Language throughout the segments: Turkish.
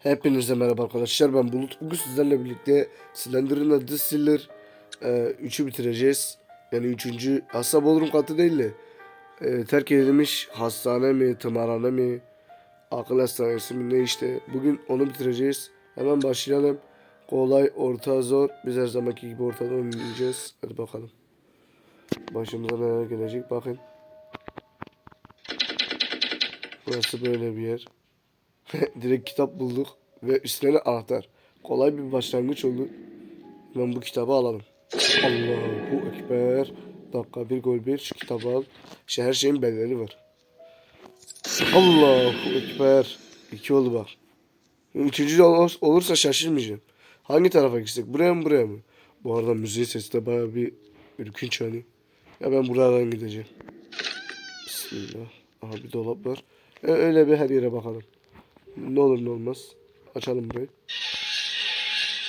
Hepinize merhaba arkadaşlar ben Bulut. Bugün sizlerle birlikte Slender'ın adı Siller 3'ü bitireceğiz. Yani 3. aslında Bodrum katı değil de e, terk edilmiş hastane mi, tımarhane mi, akıl hastanesi mi ne işte. Bugün onu bitireceğiz. Hemen başlayalım. Kolay, orta, zor. Biz her zamanki gibi ortada oynayacağız. Hadi bakalım. Başımıza neler gelecek bakın. Burası böyle bir yer. Direkt kitap bulduk ve üstüne anahtar. Kolay bir başlangıç oldu. Hemen bu kitabı alalım. Allahu Ekber. Dakika bir gol bir şu kitabı al. İşte her şeyin belleri var. Allahu Ekber. İki oldu bak. Üçüncü de ol- olursa şaşırmayacağım. Hangi tarafa gitsek? Buraya mı buraya mı? Bu arada müziğin sesi de baya bir ürkünç hani. Ya ben buradan gideceğim. Bismillah. Aha bir dolap var. E, öyle bir her yere bakalım. Ne olur ne olmaz. Açalım burayı.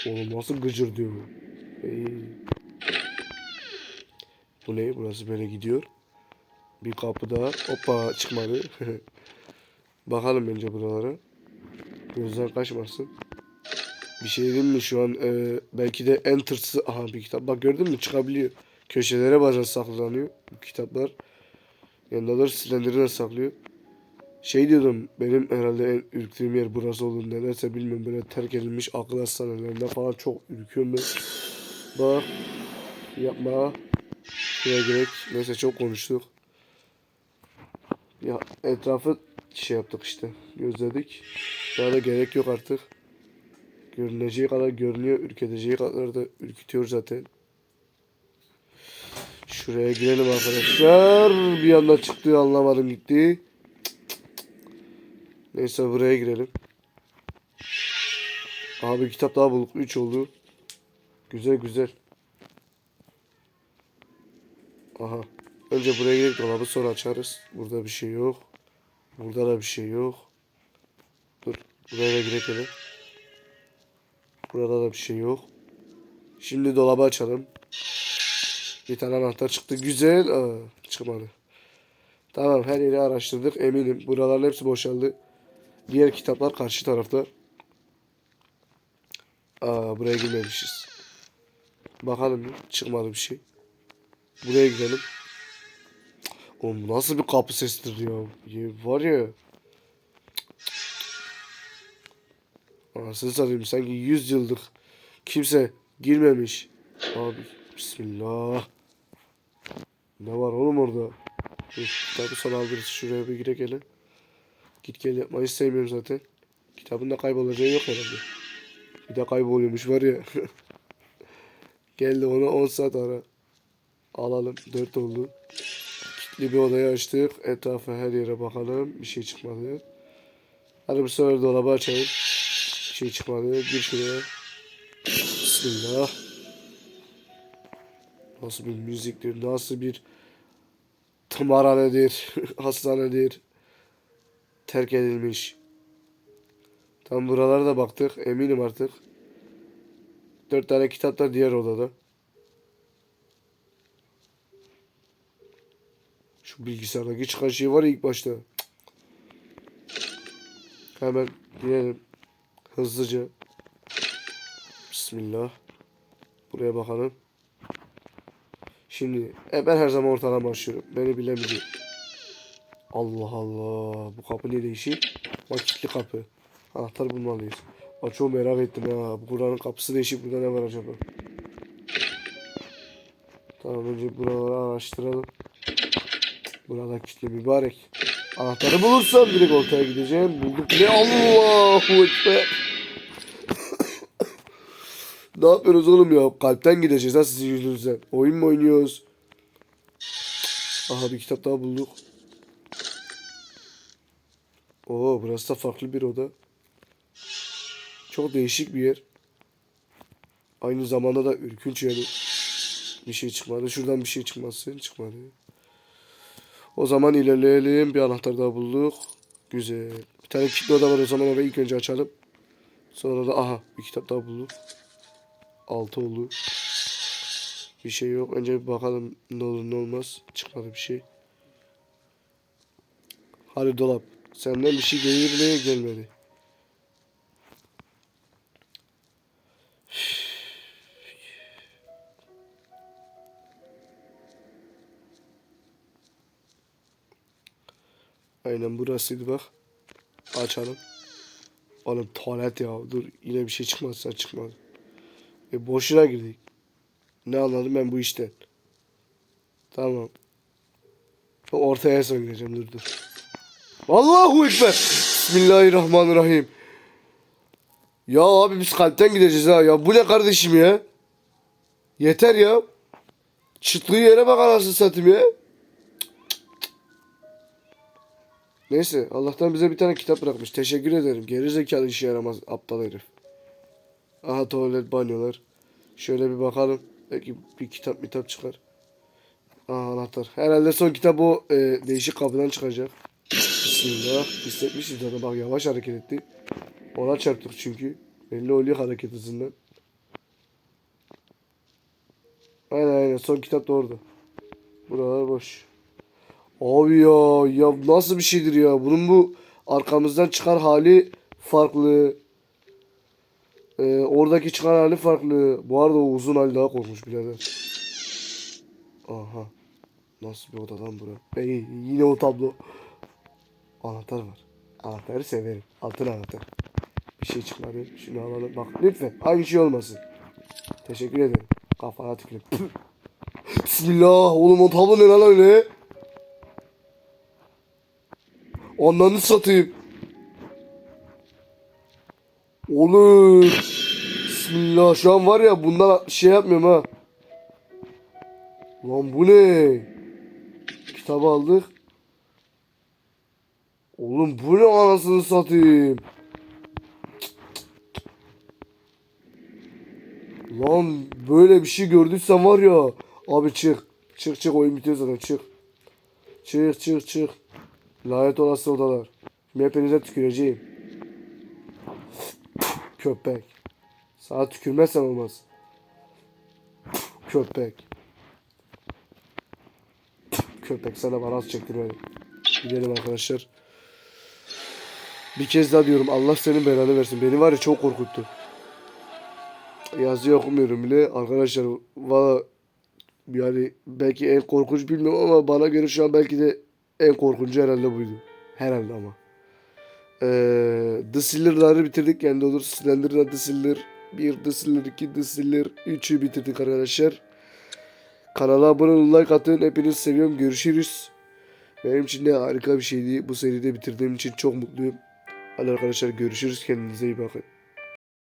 Oğlum nasıl gıcır diyor. Ey. Bu ne? Burası böyle gidiyor. Bir kapı daha. Hoppa çıkmadı. Bakalım önce buralara. Gözden kaçmasın. Bir şey diyeyim mi şu an e, belki de en tırsı aha bir kitap bak gördün mü çıkabiliyor. Köşelere bazen saklanıyor bu kitaplar. Yanında da silindirini saklıyor. Şey diyordum benim herhalde en ürktüğüm yer burası olur nedense bilmiyorum böyle terk edilmiş akıl hastanelerinde falan çok ürküyorum ben. Bak yapma. Şuraya gerek. Neyse çok konuştuk. Ya etrafı şey yaptık işte. Gözledik. Daha da gerek yok artık. Görüneceği kadar görünüyor. Ürketeceği kadar da ürkütüyor zaten. Şuraya girelim arkadaşlar. Bir anda çıktı anlamadım gitti. Neyse buraya girelim. Abi kitap daha bulduk. 3 oldu. Güzel güzel. Aha. Önce buraya girip dolabı sonra açarız. Burada bir şey yok. Burada da bir şey yok. Dur. Buraya da girelim. Burada da bir şey yok. Şimdi dolabı açalım. Bir tane anahtar çıktı. Güzel. Aa, çıkmadı. Tamam her yeri araştırdık eminim. Buraların hepsi boşaldı. Diğer kitaplar karşı tarafta. Aa buraya girmemişiz. Bakalım çıkmadı bir şey. Buraya gidelim. Oğlum nasıl bir kapı sesidir ya. ya var ya. Anasını satayım sanki 100 yıllık kimse girmemiş. Abi bismillah. Ne var oğlum orada? Dur, kitabı sana alırız. Şuraya bir girek hele. Git gel yapmayı sevmiyorum zaten. Kitabın da kaybolacağı yok herhalde. Bir de kayboluyormuş var ya. Geldi ona 10 saat ara. Alalım. 4 oldu. Kilitli bir odayı açtık. Etrafa her yere bakalım. Bir şey çıkmadı. Hadi bu sefer dolabı açalım. Bir şey çıkmadı. Gir şuraya. Bismillah. Nasıl bir müziktir, nasıl bir tımarhanedir, hastanedir. Terk edilmiş. Tam buralara da baktık. Eminim artık. Dört tane kitaplar diğer odada. Şu bilgisayardaki çıkan şey var ya ilk başta. Hemen girelim. Hızlıca. Bismillah. Buraya bakalım. Şimdi e, ben her zaman ortadan başlıyorum. Beni bilen biliyor. Allah Allah. Bu kapı ne değişik? Vakitli kapı. Anahtar bulmalıyız. Aa, çok merak ettim ya. Bu Kur'an'ın kapısı değişik. Burada ne var acaba? Tamam önce buraları araştıralım. Burada kilitli mübarek. Anahtarı bulursam direkt ortaya gideceğim. Bulduk ne? Allahu Ekber. ne yapıyoruz oğlum ya? Kalpten gideceğiz ha sizin yüzünüzden. Oyun mu oynuyoruz? Aha bir kitap daha bulduk. Oo burası da farklı bir oda. Çok değişik bir yer. Aynı zamanda da ürkünç yani. Bir şey çıkmadı. Şuradan bir şey çıkmasın. Çıkmadı. O zaman ilerleyelim. Bir anahtar daha bulduk. Güzel. Bir tane kilitli oda var o zaman orayı ilk önce açalım. Sonra da aha bir kitap daha bulduk. Altı oldu. Bir şey yok. Önce bir bakalım ne olur ne olmaz. Çıkmadı bir şey. Hadi dolap. Senden bir şey gelir bile gelmedi. Aynen burasıydı bak. Açalım. Oğlum tuvalet ya. Dur yine bir şey çıkmazsa çıkmaz. E boşuna girdik. Ne anladım ben bu işten. Tamam. Ortaya son gireceğim dur dur. Allahu Ekber. Bismillahirrahmanirrahim. Ya abi biz kalpten gideceğiz ha. Ya bu ne kardeşim ya? Yeter ya. Çıtlığı yere bak anasını satayım ya. Neyse Allah'tan bize bir tane kitap bırakmış. Teşekkür ederim. Geri zekalı işe yaramaz aptal herif. Aha tuvalet banyolar. Şöyle bir bakalım. Belki bir kitap kitap çıkar. Aha anahtar. Herhalde son kitap o e, değişik kapıdan çıkacak. Bismillah. Hissetmişiz zaten bak yavaş hareket etti. Ona çarptık çünkü. Belli oluyor hareket hızından. Aynen aynen son kitap da orada. Buralar boş. Abi ya ya nasıl bir şeydir ya? Bunun bu arkamızdan çıkar hali farklı. Ee, oradaki çıkan hali farklı. Bu arada o uzun hali daha korkmuş birader. Aha. Nasıl bir oda lan bura? Ey, yine o tablo. Anahtar var. Anahtarı severim. Altın anahtar. Bir şey çıkmadı. Şunu alalım. Bak lütfen aynı şey olmasın. Teşekkür ederim. Kafana tükürüm. Bismillah. Oğlum o tablo ne lan öyle? Ananı satayım. Oğlum. Bismillah. Şu an var ya bundan şey yapmıyorum ha. Lan bu ne? Kitabı aldık. Oğlum bu ne anasını satayım. Lan böyle bir şey gördüysen var ya. Abi çık. Çık çık oyun bitiyor zaten çık. Çık çık çık. Lanet olası odalar. Hepinize tüküreceğim. Köpek. Sana tükürmezsen olmaz. Köpek. Köpek sana bana az çektirmedi. Gidelim arkadaşlar. Bir kez daha diyorum Allah senin belanı versin. Beni var ya çok korkuttu. Yazıyı okumuyorum bile. Arkadaşlar valla yani belki en korkunç bilmiyorum ama bana göre şu an belki de en korkuncu herhalde buydu. Herhalde ama. Ee, The Siller'ları bitirdik. Yani olur Slender'la The Siller. 1 The Siller, 2 The Siller. 3'ü bitirdik arkadaşlar. Kanala abone olun, like atın. Hepinizi seviyorum. Görüşürüz. Benim için de harika bir şeydi. Bu seride bitirdiğim için çok mutluyum. Hadi arkadaşlar görüşürüz. Kendinize iyi bakın.